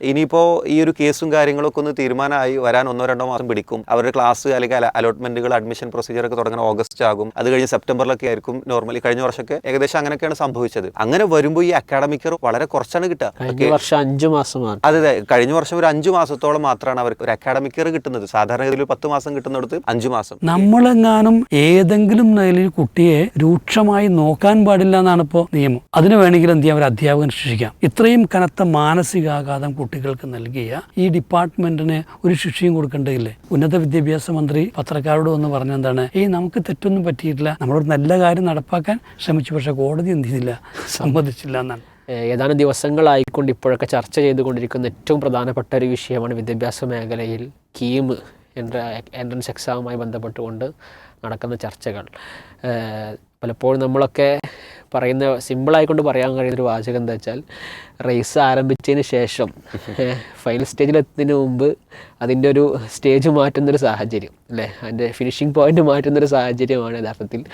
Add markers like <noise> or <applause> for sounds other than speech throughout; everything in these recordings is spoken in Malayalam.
ഇനിയിപ്പോൾ ഈ ഒരു കേസും കാര്യങ്ങളൊക്കെ ഒന്ന് തീരുമാനമായി വരാൻ ഒന്നോ രണ്ടോ മാസം പിടിക്കും. അവരുടെ ക്ലാസ് അല്ലെങ്കിൽ അലോട്ട്മെന്റുകൾ അഡ്മിഷൻ പ്രൊസീജിയർ ഒക്കെ തുടങ്ങാൻ ഓഗസ്റ്റ് ആകും. അത് കഴിഞ്ഞ് സെപ്റ്റംബറിലൊക്കെ ആയിരിക്കും നോർമലി കഴിഞ്ഞ വർഷമൊക്കെ ഏകദേശം അങ്ങനെയൊക്കെയാണ് സംഭവിച്ചത്. അങ്ങനെ വരുമ്പോൾ ഈ അക്കാഡമിക് ഇയർ വളരെ കുറച്ചാണ് കിട്ടുക. കഴിഞ്ഞ വർഷം അഞ്ചു മാസമാണ് അതെ അതെ. കഴിഞ്ഞ വർഷം ഒരു അഞ്ചു മാസത്തോളം മാത്രമാണ് അവർക്ക് ഒരു അക്കാഡമിക് ഇയർ കിട്ടുന്നത്. സാധാരണ ഇതിൽ പത്ത് മാസം കിട്ടുന്നിടത്ത് അഞ്ചു മാസം. നമ്മളെങ്ങാനും ഏതെങ്കിലും നിലയിൽ കുട്ടിയെ രൂക്ഷമായി നോക്കാൻ പാടില്ല എന്നാണ് ഇപ്പോ നിയമം. അതിന് വേണമെങ്കിൽ എന്ത് ചെയ്യാം? ഒരു അധ്യാപകൻ ശിക്ഷിക്കാം. ഇത്രയും കനത്ത മാനസികാഘാതം കുട്ടികൾക്ക് നൽകിയ ഈ ഡിപ്പാർട്ട്മെന്റിന് ഒരു ശിക്ഷയും കൊടുക്കേണ്ടതില്ലേ? ഉന്നത വിദ്യാഭ്യാസ മന്ത്രി പത്രക്കാരോട് വന്ന് പറഞ്ഞെന്താണ് ഈ നമുക്ക് തെറ്റൊന്നും പറ്റിയിട്ടില്ല. നമ്മളൊരു നല്ല കാര്യം നടപ്പാക്കാൻ ശ്രമിച്ചു പക്ഷേ കോടതി എന്ത് ചെയ്തില്ല? സമ്മതിച്ചില്ല എന്നാണ്. ഏതാനും ദിവസങ്ങളായിക്കൊണ്ട് ഇപ്പോഴൊക്കെ ചർച്ച ചെയ്തുകൊണ്ടിരിക്കുന്ന ഏറ്റവും പ്രധാനപ്പെട്ട ഒരു വിഷയമാണ് വിദ്യാഭ്യാസ മേഖലയിൽ കീം എൻട്രൻസ് എക്സാമുമായി ബന്ധപ്പെട്ടുകൊണ്ട് നടക്കുന്ന ചർച്ചകൾ. പലപ്പോഴും നമ്മളൊക്കെ പറയുന്ന സിമ്പിളായിക്കൊണ്ട് പറയാൻ കഴിയുന്ന ഒരു വാചകം എന്താ വെച്ചാൽ റേസ് ആരംഭിച്ചതിന് ശേഷം <laughs> ഫൈനൽ സ്റ്റേജിലെത്തുന്നതിന് മുമ്പ് അതിന്റെ ഒരു സ്റ്റേജ് മാറ്റുന്നൊരു സാഹചര്യം അല്ലേ? അതിന്റെ ഫിനിഷിംഗ് പോയിന്റ് മാറ്റുന്നൊരു സാഹചര്യമാണ് യഥാർത്ഥത്തിൽ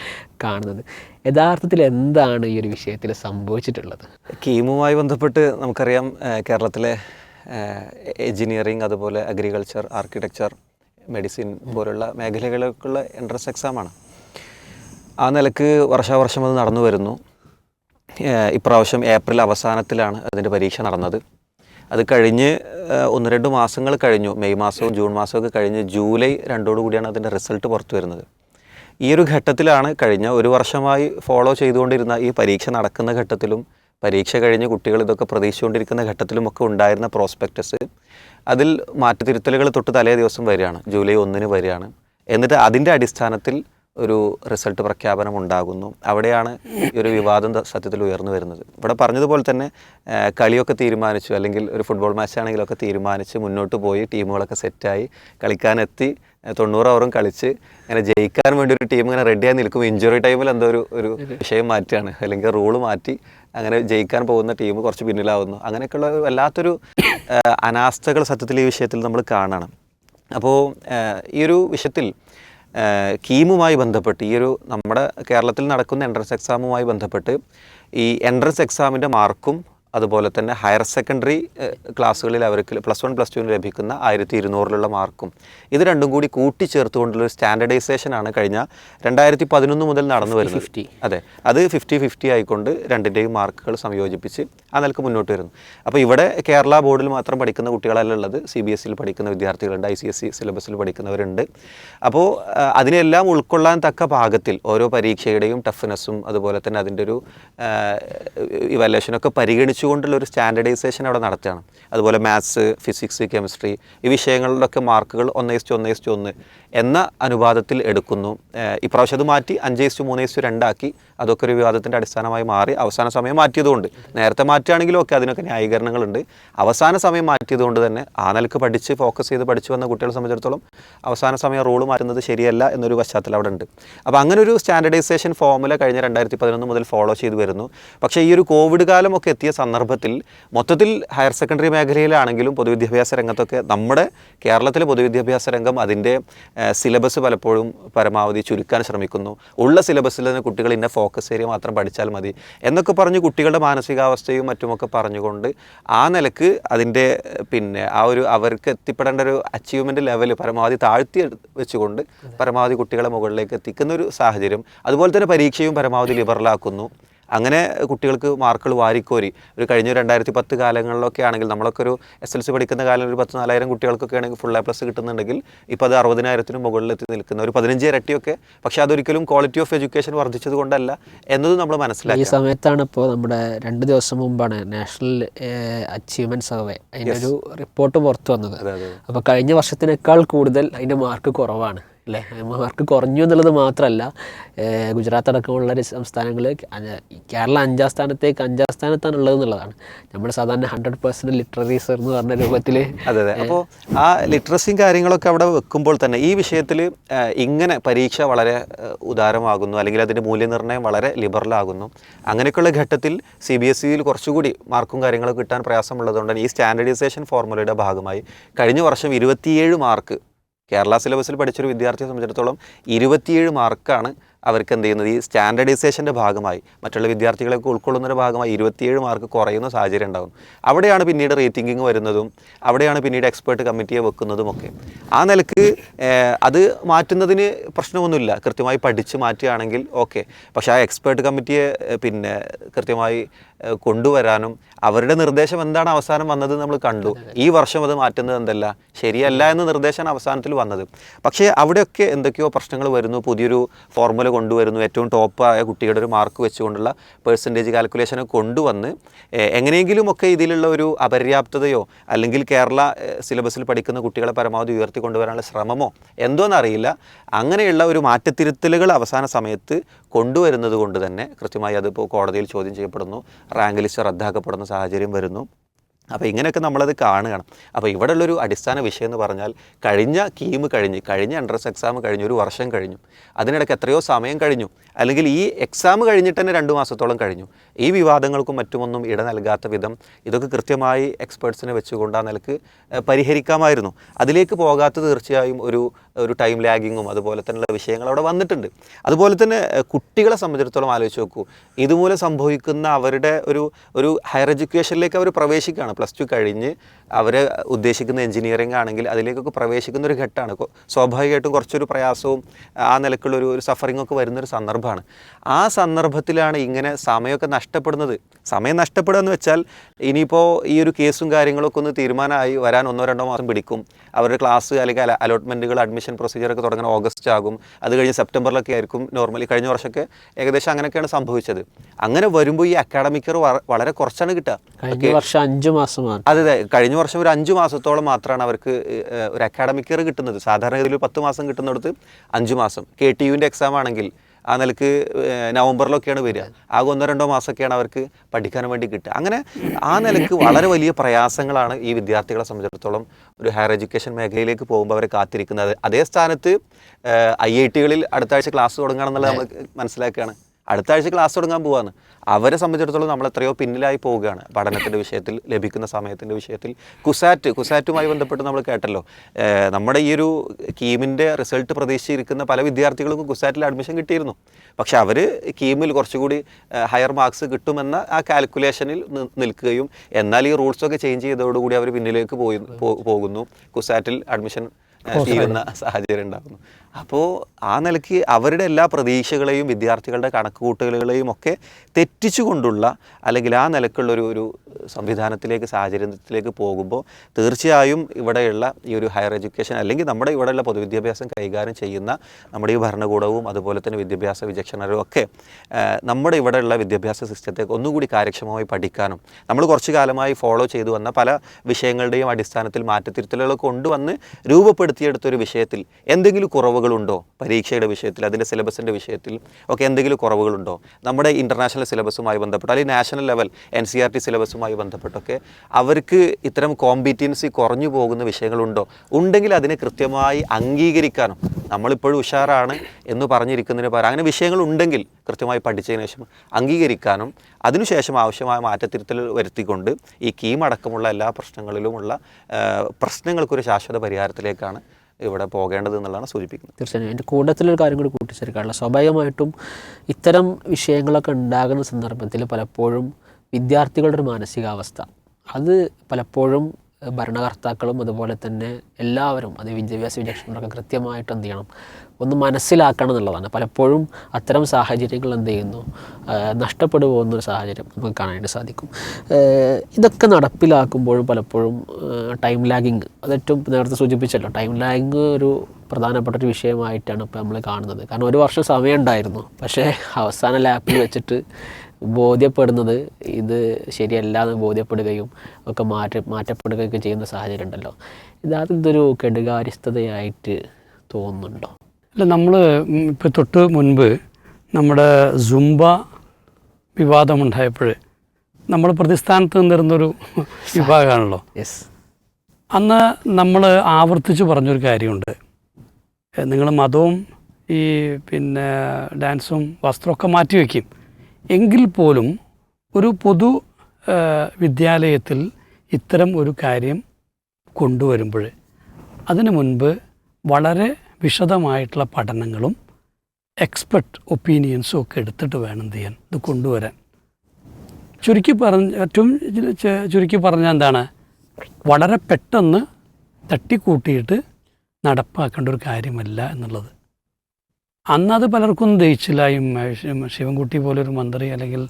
കാണുന്നത്. യഥാർത്ഥത്തിൽ എന്താണ് ഈ ഒരു വിഷയത്തിൽ സംഭവിച്ചിട്ടുള്ളത്? കീമുമായി ബന്ധപ്പെട്ട് നമുക്കറിയാം കേരളത്തിലെ എഞ്ചിനീയറിംഗ് അതുപോലെ അഗ്രികൾച്ചർ ആർക്കിടെക്ചർ മെഡിസിൻ പോലുള്ള മേഖലകളിലേക്കുള്ള എൻട്രൻസ് എക്സാമാണ് ആ നിലയ്ക്ക് വർഷാവർഷം അത് നടന്നു വരുന്നു. ഇപ്രാവശ്യം ഏപ്രിൽ അവസാനത്തിലാണ് അതിന്റെ പരീക്ഷ നടന്നത്. അത് കഴിഞ്ഞ് ഒന്ന് രണ്ട് മാസങ്ങൾ കഴിഞ്ഞു. മെയ് മാസവും ജൂൺ മാസവും ഒക്കെ കഴിഞ്ഞ് ജൂലൈ കൂടിയാണ് അതിന്റെ റിസൾട്ട് പുറത്തു വരുന്നത്. ഈ ഒരു ഘട്ടത്തിലാണ് കഴിഞ്ഞ ഒരു വർഷമായി ഫോളോ ചെയ്തുകൊണ്ടിരുന്ന ഈ പരീക്ഷ നടക്കുന്ന ഘട്ടത്തിലും പരീക്ഷ കഴിഞ്ഞ് കുട്ടികൾ ഇതൊക്കെ പ്രതീക്ഷിച്ചുകൊണ്ടിരിക്കുന്ന ഘട്ടത്തിലുമൊക്കെ ഉണ്ടായിരുന്ന പ്രോസ്പെക്റ്റസ് അതിൽ മാറ്റത്തിരുത്തലുകൾ തൊട്ട് തലേ ദിവസം വരികയാണ്. ജൂലൈ ഒന്നിന് വരികയാണ്. എന്നിട്ട് അതിന്റെ അടിസ്ഥാനത്തിൽ ഒരു റിസൾട്ട് പ്രഖ്യാപനം ഉണ്ടാകുന്നു അവിടെയാണ് ഈ ഒരു വിവാദം സത്യത്തിൽ ഉയർന്നു വരുന്നത്. ഇവിടെ പറഞ്ഞതുപോലെ തന്നെ കളിയൊക്കെ തീരുമാനിച്ചു അല്ലെങ്കിൽ ഒരു ഫുട്ബോൾ മാച്ച് ആണെങ്കിലൊക്കെ തീരുമാനിച്ച് മുന്നോട്ട് പോയി ടീമുകളൊക്കെ സെറ്റായി കളിക്കാനെത്തി തൊണ്ണൂറ് ഓവറും കളിച്ച് അങ്ങനെ ജയിക്കാൻ വേണ്ടി ഒരു ടീം ഇങ്ങനെ റെഡിയായി നിൽക്കും ഇഞ്ചുറി ടൈമിൽ എന്തോ ഒരു ഒരു വിഷയം മാറ്റുകയാണ്. അല്ലെങ്കിൽ റൂൾ മാറ്റി അങ്ങനെ ജയിക്കാൻ പോകുന്ന ടീം കുറച്ച് പിന്നിലാവുന്നു. അങ്ങനെയൊക്കെയുള്ള വല്ലാത്തൊരു അനാസ്ഥകൾ സത്യത്തിൽ ഈ വിഷയത്തിൽ നമ്മൾ കാണണം. അപ്പോൾ ഈ ഒരു വിഷയത്തിൽ കീമുമായി ബന്ധപ്പെട്ട് ഈ ഒരു നമ്മുടെ കേരളത്തിൽ നടക്കുന്ന എൻട്രൻസ് എക്സാമുമായി ബന്ധപ്പെട്ട് ഈ എൻട്രൻസ് എക്സാമിന്റെ മാർക്കും അതുപോലെ തന്നെ ഹയർ സെക്കൻഡറി ക്ലാസ്സുകളിൽ അവർക്ക് പ്ലസ് വൺ പ്ലസ് ടുവിന് ലഭിക്കുന്ന ആയിരത്തി ഇരുന്നൂറിലുള്ള മാർക്കും. ഇത് രണ്ടും കൂടി കൂട്ടിച്ചേർത്തുകൊണ്ടുള്ള ഒരു സ്റ്റാൻഡർഡൈസേഷനാണ് കഴിഞ്ഞ രണ്ടായിരത്തി പതിനൊന്ന് മുതൽ നടന്നു വരുന്നത്. 50. അതെ അത് ഫിഫ്റ്റി ഫിഫ്റ്റി ആയിക്കൊണ്ട് രണ്ടിന്റെയും മാർക്കുകൾ സംയോജിപ്പിച്ച് ആ നിലയ്ക്ക് മുന്നോട്ട് വരുന്നു. അപ്പോൾ ഇവിടെ കേരള ബോർഡിൽ മാത്രം പഠിക്കുന്ന കുട്ടികളല്ല ഉള്ളത്. സി ബി എസ് സിയിൽ പഠിക്കുന്ന വിദ്യാർത്ഥികളുണ്ട് ഐ സി എസ് സി സിലബസിൽ പഠിക്കുന്നവരുണ്ട്. അപ്പോൾ അതിനെല്ലാം ഉൾക്കൊള്ളാൻ തക്ക പാകത്തിൽ ഓരോ പരീക്ഷയുടെയും ടഫ്നെസ്സും അതുപോലെ തന്നെ അതിന്റെ ഒരു ഇവാലുവേഷനൊക്കെ പരിഗണിച്ചുകൊണ്ടുള്ള ഒരു സ്റ്റാൻഡർഡൈസേഷൻ അവിടെ നടത്തുകയാണ്. അതുപോലെ മാത്സ് ഫിസിക്സ് കെമിസ്ട്രി ഈ വിഷയങ്ങളിലൊക്കെ മാർക്കുകൾ ഒന്ന് ഇസ്റ്റു ഒന്ന് ഇസ്റ്റു ഒന്ന് എന്ന അനുപാതത്തിൽ എടുക്കുന്നു. ഇപ്രാവശ്യം അത് മാറ്റി അഞ്ച് ഇസ്റ്റു മൂന്ന് ഇസ്റ്റു രണ്ടാക്കി അതൊക്കെ ഒരു വിവാദത്തിന്റെ അടിസ്ഥാനമായി മാറി. അവസാന സമയം മാറ്റിയതുകൊണ്ട് നേരത്തെ മാറ്റുകയാണെങ്കിലും ഒക്കെ അതിനൊക്കെ ന്യായീകരണങ്ങളുണ്ട്. അവസാന സമയം മാറ്റിയതുകൊണ്ട് തന്നെ ആ നിലയ്ക്ക് പഠിച്ച് ഫോക്കസ് ചെയ്ത് പഠിച്ചു വന്ന കുട്ടികളെ സംബന്ധിച്ചിടത്തോളം അവസാന സമയം റൂൾ മാറ്റുന്നത് ശരിയല്ല എന്നൊരു പശ്ചാത്തലം അവിടെ ഉണ്ട്. അപ്പോൾ അങ്ങനെ ഒരു സ്റ്റാൻഡർഡൈസേഷൻ ഫോമുല കഴിഞ്ഞ രണ്ടായിരത്തി പതിനൊന്ന് മുതൽ ഫോളോ ചെയ്ത് വരുന്നു. പക്ഷേ ഈ ഒരു കോവിഡ് കാലമൊക്കെ എത്തിയ സന്ദർഭത്തിൽ മൊത്തത്തിൽ ഹയർ സെക്കൻഡറി മേഖലയിലാണെങ്കിലും പൊതുവിദ്യാഭ്യാസ രംഗത്തൊക്കെ നമ്മുടെ കേരളത്തിലെ പൊതുവിദ്യാഭ്യാസ രംഗം അതിന്റെ സിലബസ് പലപ്പോഴും പരമാവധി ചുരുക്കാൻ ശ്രമിക്കുന്നു. ഉള്ള സിലബസിൽ തന്നെ കുട്ടികൾ ഇന്ന ഫോക്കസ് ഏരിയ മാത്രം പഠിച്ചാൽ മതി എന്നൊക്കെ പറഞ്ഞ് കുട്ടികളുടെ മാനസികാവസ്ഥയും മറ്റുമൊക്കെ പറഞ്ഞുകൊണ്ട് ആ നിലയ്ക്ക് അതിന്റെ പിന്നെ ആ ഒരു അവർക്ക് എത്തിപ്പെടേണ്ട ഒരു അച്ചീവ്മെന്റ് ലെവൽ പരമാവധി താഴ്ത്തി വെച്ചുകൊണ്ട് പരമാവധി കുട്ടികളെ മുകളിലേക്ക് എത്തിക്കുന്ന ഒരു സാഹചര്യം അതുപോലെ തന്നെ പരീക്ഷയും പരമാവധി ലിബറലാക്കുന്നു അങ്ങനെ കുട്ടികൾക്ക് മാർക്കുകൾ വാരിക്കോരി. ഒരു കഴിഞ്ഞ രണ്ടായിരത്തി പത്ത് കാലങ്ങളിലൊക്കെ ആണെങ്കിൽ നമ്മളൊക്കെ ഒരു എസ് എൽ സി പഠിക്കുന്ന കാലം ഒരു പത്ത് നാലായിരം കുട്ടികൾക്കൊക്കെ ആണെങ്കിൽ ഫുൾ എ പ്ലസ് കിട്ടുന്നുണ്ടെങ്കിൽ ഇപ്പോൾ അത് അറുപതിനായിരത്തിന് മുകളിൽ എത്തി നിൽക്കുന്ന. ഒരു പതിനഞ്ച് ഇരട്ടിയൊക്കെ. പക്ഷേ അതൊരിക്കലും ക്വാളിറ്റി ഓഫ് എഡ്യൂക്കേഷൻ വർദ്ധിച്ചത് കൊണ്ടല്ല എന്നത് നമ്മൾ ഈ മനസ്സിലാക്കി സമയത്താണ് ഇപ്പോൾ നമ്മുടെ രണ്ട് ദിവസം മുമ്പാണ് നാഷണൽ അച്ചീവ്മെന്റ് സർവേ അതിന്റെ ഒരു റിപ്പോർട്ട് പുറത്തു വന്നത്. അപ്പോൾ കഴിഞ്ഞ വർഷത്തിനേക്കാൾ കൂടുതൽ അതിന്റെ മാർക്ക് കുറവാണ്. അല്ലേ മാർക്ക് കുറഞ്ഞു എന്നുള്ളത് മാത്രമല്ല ഗുജറാത്ത് അടക്കമുള്ള സംസ്ഥാനങ്ങൾ കേരള അഞ്ചാം സ്ഥാനത്തേക്ക് അഞ്ചാം സ്ഥാനത്താണ് ഉള്ളത് എന്നുള്ളതാണ്. നമ്മൾ സാധാരണ ഹൺഡ്രഡ് പെർസെന്റ് ലിറ്റററീസർ എന്ന് പറഞ്ഞ രൂപത്തിൽ അതെ അതെ. അപ്പോൾ ആ ലിറ്ററസിയും കാര്യങ്ങളൊക്കെ അവിടെ വെക്കുമ്പോൾ തന്നെ ഈ വിഷയത്തിൽ ഇങ്ങനെ പരീക്ഷ വളരെ ഉദാരമാകുന്നു അല്ലെങ്കിൽ അതിന്റെ മൂല്യനിർണയം വളരെ ലിബറലാകുന്നു അങ്ങനെയൊക്കെയുള്ള ഘട്ടത്തിൽ സി ബി എസ് സിയിൽ കുറച്ചുകൂടി മാർക്കും കാര്യങ്ങളൊക്കെ കിട്ടാൻ പ്രയാസമുള്ളതുകൊണ്ട് ഈ സ്റ്റാൻഡേർഡൈസേഷൻ ഫോർമുലയുടെ ഭാഗമായി കഴിഞ്ഞ വർഷം ഇരുപത്തിയേഴ് മാർക്ക് കേരള സിലബസിൽ പഠിച്ചൊരു വിദ്യാർത്ഥിയെ സംബന്ധിച്ചിടത്തോളം ഇരുപത്തിയേഴ് മാർക്കാണ് അവർക്ക് എന്ത് ചെയ്യുന്നത്? ഈ സ്റ്റാൻഡർഡൈസേഷന്റെ ഭാഗമായി മറ്റുള്ള വിദ്യാർത്ഥികളെയൊക്കെ ഉൾക്കൊള്ളുന്നതിന്റെ ഭാഗമായി ഇരുപത്തിയേഴ് മാർക്ക് കുറയുന്ന സാഹചര്യം ഉണ്ടാകും. അവിടെയാണ് പിന്നീട് റേറ്റിംഗിങ് വരുന്നതും അവിടെയാണ് പിന്നീട് എക്സ്പേർട്ട് കമ്മിറ്റിയെ വെക്കുന്നതും ഒക്കെ. ആ നിലയ്ക്ക് അത് മാറ്റുന്നതിന് പ്രശ്നമൊന്നുമില്ല. കൃത്യമായി പഠിച്ച് മാറ്റുകയാണെങ്കിൽ ഓക്കെ. പക്ഷേ ആ എക്സ്പേർട്ട് കമ്മിറ്റിയെ പിന്നെ കൃത്യമായി കൊണ്ടുവരാനും അവരുടെ നിർദ്ദേശം എന്താണ് അവസാനം വന്നത് നമ്മൾ കണ്ടു. ഈ വർഷം അത് മാറ്റുന്നത് എന്തല്ല? ശരിയല്ല എന്ന നിർദ്ദേശമാണ് അവസാനത്തിൽ വന്നത്. പക്ഷേ അവിടെയൊക്കെ എന്തൊക്കെയോ പ്രശ്നങ്ങൾ വരുന്നു. പുതിയൊരു ഫോർമുല കൊണ്ടുവരുന്നു. ഏറ്റവും ടോപ്പായ കുട്ടികളുടെ ഒരു മാർക്ക് വെച്ചുകൊണ്ടുള്ള പേഴ്സന്റേജ് കാൽക്കുലേഷനെ കൊണ്ടുവന്ന് എങ്ങനെയെങ്കിലും ഒക്കെ ഇതിലുള്ള ഒരു അപര്യാപ്തതയോ അല്ലെങ്കിൽ കേരള സിലബസിൽ പഠിക്കുന്ന കുട്ടികളെ പരമാവധി ഉയർത്തി കൊണ്ടുവരാനുള്ള ശ്രമമോ എന്തോന്നറിയില്ല അങ്ങനെയുള്ള ഒരു മാറ്റത്തിരുത്തലുകൾ അവസാന സമയത്ത് കൊണ്ടുവരുന്നത് കൊണ്ട് തന്നെ കൃത്യമായി അതിപ്പോൾ കോടതിയിൽ ചോദ്യം ചെയ്യപ്പെടുന്നു. റാങ്ക് ലിസ്റ്റ് റദ്ദാക്കപ്പെടുന്ന സാഹചര്യം വരുന്നു. അപ്പോൾ ഇങ്ങനെയൊക്കെ നമ്മളത് കാണുകയാണ്. അപ്പോൾ ഇവിടെയുള്ളൊരു അടിസ്ഥാന വിഷയം എന്ന് പറഞ്ഞാൽ കഴിഞ്ഞ കീം കഴിഞ്ഞ് കഴിഞ്ഞ എൻട്രൻസ് എക്സാം കഴിഞ്ഞ് ഒരു വർഷം കഴിഞ്ഞു. അതിനിടയ്ക്ക് എത്രയോ സമയം കഴിഞ്ഞു. അല്ലെങ്കിൽ ഈ എക്സാം കഴിഞ്ഞിട്ട് തന്നെ രണ്ട് മാസത്തോളം കഴിഞ്ഞു. ഈ വിവാദങ്ങൾക്കും മറ്റുമൊന്നും ഇട നൽകാത്ത വിധം ഇതൊക്കെ കൃത്യമായി എക്സ്പേർട്സിനെ വെച്ചുകൊണ്ട് ആ നിലയ്ക്ക് പരിഹരിക്കാമായിരുന്നു. അതിലേക്ക് പോകാത്ത തീർച്ചയായും ഒരു ഒരു ടൈം ലാഗിങ്ങും അതുപോലെ തന്നെയുള്ള വിഷയങ്ങൾ അവിടെ വന്നിട്ടുണ്ട്. അതുപോലെ തന്നെ കുട്ടികളെ സംബന്ധിച്ചിടത്തോളം ആലോചിച്ച് നോക്കൂ. ഇതുമൂലം സംഭവിക്കുന്ന അവരുടെ ഒരു ഒരു ഹയർ എഡ്യൂക്കേഷനിലേക്ക് അവർ പ്രവേശിക്കുകയാണ്. പ്ലസ് ടു കഴിഞ്ഞ് അവർ ഉദ്ദേശിക്കുന്ന എഞ്ചിനീയറിംഗ് ആണെങ്കിൽ അതിലേക്കൊക്കെ പ്രവേശിക്കുന്ന ഒരു ഘട്ടമാണ്. സ്വാഭാവികമായിട്ടും കുറച്ചൊരു പ്രയാസവും ആ നിലക്കുള്ള ഒരു സഫറിംഗ് ഒക്കെ വരുന്നൊരു സന്ദർഭമാണ്. ആ സന്ദർഭത്തിലാണ് ഇങ്ങനെ സമയമൊക്കെ നഷ്ടപ്പെടുന്നത്. സമയം നഷ്ടപ്പെടുക എന്ന് വെച്ചാൽ ഇനിയിപ്പോൾ ഈ ഒരു കേസും കാര്യങ്ങളൊക്കെ ഒന്ന് തീരുമാനമായി വരാൻ ഒന്നോ രണ്ടോ മാസം പിടിക്കും. അവരുടെ ക്ലാസ് അല്ലെങ്കിൽ അലോട്ട്മെന്റുകൾ അഡ്മിഷൻ പ്രൊസീജിയറൊക്കെ തുടങ്ങാൻ ഓഗസ്റ്റ് ആകും. അത് കഴിഞ്ഞ് സെപ്റ്റംബറിലൊക്കെ ആയിരിക്കും നോർമലി കഴിഞ്ഞ വർഷമൊക്കെ ഏകദേശം അങ്ങനെയൊക്കെയാണ് സംഭവിച്ചത്. അങ്ങനെ വരുമ്പോൾ ഈ അക്കാഡമിക് ഇയർ വളരെ കുറച്ചാണ് കിട്ടുക. കഴിഞ്ഞ വർഷം അഞ്ച് മാസമാണ് അതെ അതെ. കഴിഞ്ഞ വർഷം ഒരു അഞ്ച് മാസത്തോളം മാത്രമാണ് അവർക്ക് ഒരു അക്കാഡമിക് ഇയർ കിട്ടുന്നത്. സാധാരണ ഇതിൽ പത്ത് മാസം കിട്ടുന്നിടത്ത് അഞ്ച് മാസം. കെ ടി യുവിന്റെ എക്സാം ആണെങ്കിൽ ആ നിലയ്ക്ക് നവംബറിലൊക്കെയാണ് വരിക. ആകെ ഒന്നോ രണ്ടോ മാസമൊക്കെയാണ് അവർക്ക് പഠിക്കാൻ വേണ്ടി കിട്ടുക. അങ്ങനെ ആ നിലയ്ക്ക് വളരെ വലിയ പ്രയാസങ്ങളാണ് ഈ വിദ്യാർത്ഥികളെ സംബന്ധിച്ചിടത്തോളം ഒരു ഹയർ എഡ്യൂക്കേഷൻ മേഖലയിലേക്ക് പോകുമ്പോൾ അവരെ കാത്തിരിക്കുന്നത്. അതേ സ്ഥാനത്ത് ഐ ഐ ടികളിൽ അടുത്ത ആഴ്ച ക്ലാസ് തുടങ്ങുകയാണെന്നുള്ളത് നമ്മൾ മനസ്സിലാക്കുകയാണ്. അടുത്ത ആഴ്ച ക്ലാസ് തുടങ്ങാൻ പോവാണ് അവരെ സംബന്ധിച്ചിടത്തോളം നമ്മൾ എത്രയോ പിന്നിലായി പോവുകയാണ്. പഠനത്തിന്റെ വിഷയത്തിൽ ലഭിക്കുന്ന സമയത്തിന്റെ വിഷയത്തിൽ. കുസാറ്റ് കുസാറ്റുമായി ബന്ധപ്പെട്ട് നമ്മൾ കേട്ടല്ലോ. നമ്മുടെ ഈ ഒരു കീമിന്റെ റിസൾട്ട് പ്രതീക്ഷിച്ചിരിക്കുന്ന പല വിദ്യാർത്ഥികൾക്കും കുസാറ്റിൽ അഡ്മിഷൻ കിട്ടിയിരുന്നു. പക്ഷേ അവർ കീമിൽ കുറച്ചുകൂടി ഹയർ മാർക്സ് കിട്ടുമെന്ന ആ കാൽക്കുലേഷനിൽ നിൽക്കുകയും എന്നാൽ ഈ റൂൾസൊക്കെ ചേഞ്ച് ചെയ്തതോടുകൂടി അവർ പിന്നിലേക്ക് പോയി പോകുന്നു. കുസാറ്റിൽ അഡ്മിഷൻ തീരുന്ന സാഹചര്യം ഉണ്ടാകുന്നു. അപ്പോൾ ആ നിലയ്ക്ക് അവരുടെ എല്ലാ പ്രതീക്ഷകളെയും വിദ്യാർത്ഥികളുടെ കണക്കുകൂട്ടലുകളെയും ഒക്കെ തെറ്റിച്ചുകൊണ്ടുള്ള അല്ലെങ്കിൽ ആ നിലക്കുള്ള ഒരു ഒരു സംവിധാനത്തിലേക്ക് സാഹചര്യത്തിലേക്ക് പോകുമ്പോൾ തീർച്ചയായും ഇവിടെയുള്ള ഈ ഒരു ഹയർ എഡ്യൂക്കേഷൻ അല്ലെങ്കിൽ നമ്മുടെ ഇവിടെയുള്ള പൊതുവിദ്യാഭ്യാസം കൈകാര്യം ചെയ്യുന്ന നമ്മുടെ ഈ ഭരണകൂടവും അതുപോലെ തന്നെ വിദ്യാഭ്യാസ വിചക്ഷണരും ഒക്കെ നമ്മുടെ ഇവിടെയുള്ള വിദ്യാഭ്യാസ സിസ്റ്റത്തെ ഒന്നുകൂടി കാര്യക്ഷമമായി പഠിക്കാനും നമ്മൾ കുറച്ചു കാലമായി ഫോളോ ചെയ്തു വന്ന പല വിഷയങ്ങളുടെയും അടിസ്ഥാനത്തിൽ മാറ്റത്തിരുത്തലുകൾ കൊണ്ടുവന്ന് രൂപപ്പെടുത്തിയെടുത്ത ഒരു വിഷയത്തിൽ എന്തെങ്കിലും കുറവുകളുണ്ടോ? പരീക്ഷയുടെ വിഷയത്തിൽ അതിന്റെ സിലബസിന്റെ വിഷയത്തിൽ ഒക്കെ എന്തെങ്കിലും കുറവുകളുണ്ടോ? നമ്മുടെ ഇന്റർനാഷണൽ സിലബസുമായി ബന്ധപ്പെട്ട് അല്ലെങ്കിൽ national level N C R T സിലബസുമായി ബന്ധപ്പെട്ടൊക്കെ അവർക്ക് ഇത്തരം കോമ്പിറ്റൻസി കുറഞ്ഞു പോകുന്ന വിഷയങ്ങളുണ്ടോ? ഉണ്ടെങ്കിൽ അതിനെ കൃത്യമായി അംഗീകരിക്കാനും നമ്മളിപ്പോഴും ഉഷാറാണ് എന്ന് പറഞ്ഞിരിക്കുന്നതിന് പകരം അങ്ങനെ വിഷയങ്ങൾ ഉണ്ടെങ്കിൽ കൃത്യമായി പഠിച്ചതിന് ശേഷം അംഗീകരിക്കാനും അതിനുശേഷം ആവശ്യമായ മാറ്റത്തിരുത്തൽ വരുത്തിക്കൊണ്ട് ഈ കീമടക്കമുള്ള എല്ലാ പ്രശ്നങ്ങളിലുമുള്ള പ്രശ്നങ്ങൾക്കൊരു ശാശ്വത പരിഹാരത്തിലേക്കാണ് ഇവിടെ പോകേണ്ടത് എന്നുള്ളതാണ് സൂചിപ്പിക്കുന്നത്. തീർച്ചയായും. എന്റെ കൂട്ടത്തിലൊരു കാര്യം കൂടി കൂട്ടിച്ചേർക്കാനുള്ള സ്വാഭാവികമായിട്ടും ഇത്തരം വിഷയങ്ങളൊക്കെ ഉണ്ടാകുന്ന സന്ദർഭത്തിൽ പലപ്പോഴും വിദ്യാർത്ഥികളുടെ ഒരു മാനസികാവസ്ഥ അത് പലപ്പോഴും ഭരണകർത്താക്കളും അതുപോലെ തന്നെ എല്ലാവരും അത് വിദ്യാഭ്യാസ വിചക്ഷണരൊക്കെ കൃത്യമായിട്ട് എന്ത് ചെയ്യണം? ഒന്ന് മനസ്സിലാക്കണം എന്നുള്ളതാണ്. പലപ്പോഴും അത്തരം സാഹചര്യങ്ങൾ എന്ത് ചെയ്യുന്നു? നഷ്ടപ്പെട്ടു പോകുന്ന ഒരു സാഹചര്യം നമുക്ക് കാണാനായിട്ട് സാധിക്കും. ഇതൊക്കെ നടപ്പിലാക്കുമ്പോഴും പലപ്പോഴും ടൈം ലാഗിങ് അത് ഏറ്റവും നേരത്തെ സൂചിപ്പിച്ചല്ലോ ടൈം ലാഗിങ് ഒരു പ്രധാനപ്പെട്ട ഒരു വിഷയമായിട്ടാണ് ഇപ്പോൾ നമ്മൾ കാണുന്നത്. കാരണം ഒരു വർഷം സമയം ഉണ്ടായിരുന്നു പക്ഷേ അവസാന ലാപ്പിൽ വെച്ചിട്ട് ബോധ്യപ്പെടുന്നത് ഇത് ശരിയല്ല എന്ന് ബോധ്യപ്പെടുകയും ഒക്കെ മാറ്റ മാറ്റപ്പെടുകയൊക്കെ ചെയ്യുന്ന സാഹചര്യം ഉണ്ടല്ലോ ഇതാദ്യം ഇതൊരു കെടുകാര്യസ്ഥതയായിട്ട് തോന്നുന്നുണ്ടോ? അല്ല നമ്മൾ ഇപ്പോൾ തൊട്ട് മുൻപ് നമ്മുടെ സുംബ വിവാദമുണ്ടായപ്പോൾ നമ്മൾ പ്രതിസ്ഥാനത്ത് നിന്നിരുന്നൊരു വിഭാഗമാണല്ലോ. യെസ് അന്ന് നമ്മൾ ആവർത്തിച്ച് പറഞ്ഞൊരു കാര്യമുണ്ട്. നിങ്ങൾ മതവും ഈ പിന്നെ ഡാൻസും വസ്ത്രമൊക്കെ മാറ്റി വയ്ക്കും. എങ്കിൽ പോലും ഒരു പൊതു വിദ്യാലയത്തിൽ ഇത്തരം ഒരു കാര്യം കൊണ്ടുവരുമ്പോൾ അതിനു മുൻപ് വളരെ വിശദമായിട്ടുള്ള പഠനങ്ങളും എക്സ്പെർട്ട് ഒപ്പീനിയൻസും ഒക്കെ എടുത്തിട്ട് വേണം എന്ത് ചെയ്യാൻ ഇത് കൊണ്ടുവരാൻ. ചുരുക്കി പറഞ്ഞ ഏറ്റവും ചുരുക്കി പറഞ്ഞാൽ എന്താണ്? വളരെ പെട്ടെന്ന് തട്ടിക്കൂട്ടിയിട്ട് നടപ്പാക്കേണ്ട ഒരു കാര്യമല്ല എന്നുള്ളത്. അന്നത് പലർക്കും ദഹിച്ചില്ല. ഈ മ- ശി- ശിവൻകുട്ടി പോലൊരു മന്ത്രി അല്ലെങ്കിൽ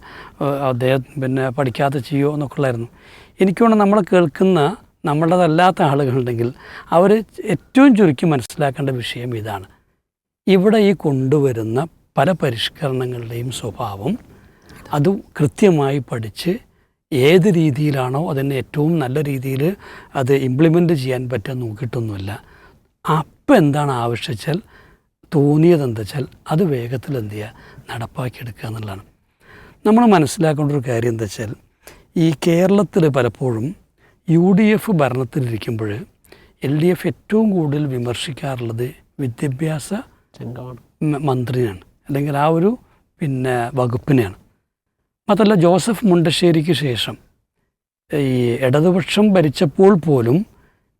അദ്ദേഹം പിന്നെ പഠിക്കാതെ ചെയ്യോ എന്നൊക്കെ ഉള്ളായിരുന്നു. എനിക്ക് നമ്മൾ കേൾക്കുന്ന നമ്മളതല്ലാത്ത ആളുകളുണ്ടെങ്കിൽ അവർ ഏറ്റവും ചുരുക്കി മനസ്സിലാക്കേണ്ട വിഷയം ഇതാണ്. ഇവിടെ ഈ കൊണ്ടുവരുന്ന പല പരിഷ്കരണങ്ങളുടെയും സ്വഭാവം അത് കൃത്യമായി പഠിച്ച് ഏത് രീതിയിലാണോ അതിനെ ഏറ്റവും നല്ല രീതിയിൽ അത് ഇംപ്ലിമെന്റ് ചെയ്യാൻ പറ്റുക നോക്കിയിട്ടൊന്നുമില്ല. അപ്പം എന്താണ് ആവശ്യിച്ചാൽ തോന്നിയത് എന്താ വെച്ചാൽ അത് വേഗത്തിൽ എന്ത് ചെയ്യുക നടപ്പാക്കിയെടുക്കുക എന്നുള്ളതാണ്. നമ്മൾ മനസ്സിലാക്കേണ്ട ഒരു കാര്യം എന്താ വെച്ചാൽ ഈ കേരളത്തിൽ പലപ്പോഴും യു ഡി എഫ് ഭരണത്തിലിരിക്കുമ്പോൾ എൽ ഡി എഫ് ഏറ്റവും കൂടുതൽ വിമർശിക്കാറുള്ളത് വിദ്യാഭ്യാസ മന്ത്രിയാണ്. അല്ലെങ്കിൽ ആ ഒരു പിന്നെ വകുപ്പിനെയാണ്. മാത്രമല്ല ജോസഫ് മുണ്ടശ്ശേരിക്ക് ശേഷം ഈ ഇടതുപക്ഷം ഭരിച്ചപ്പോൾ പോലും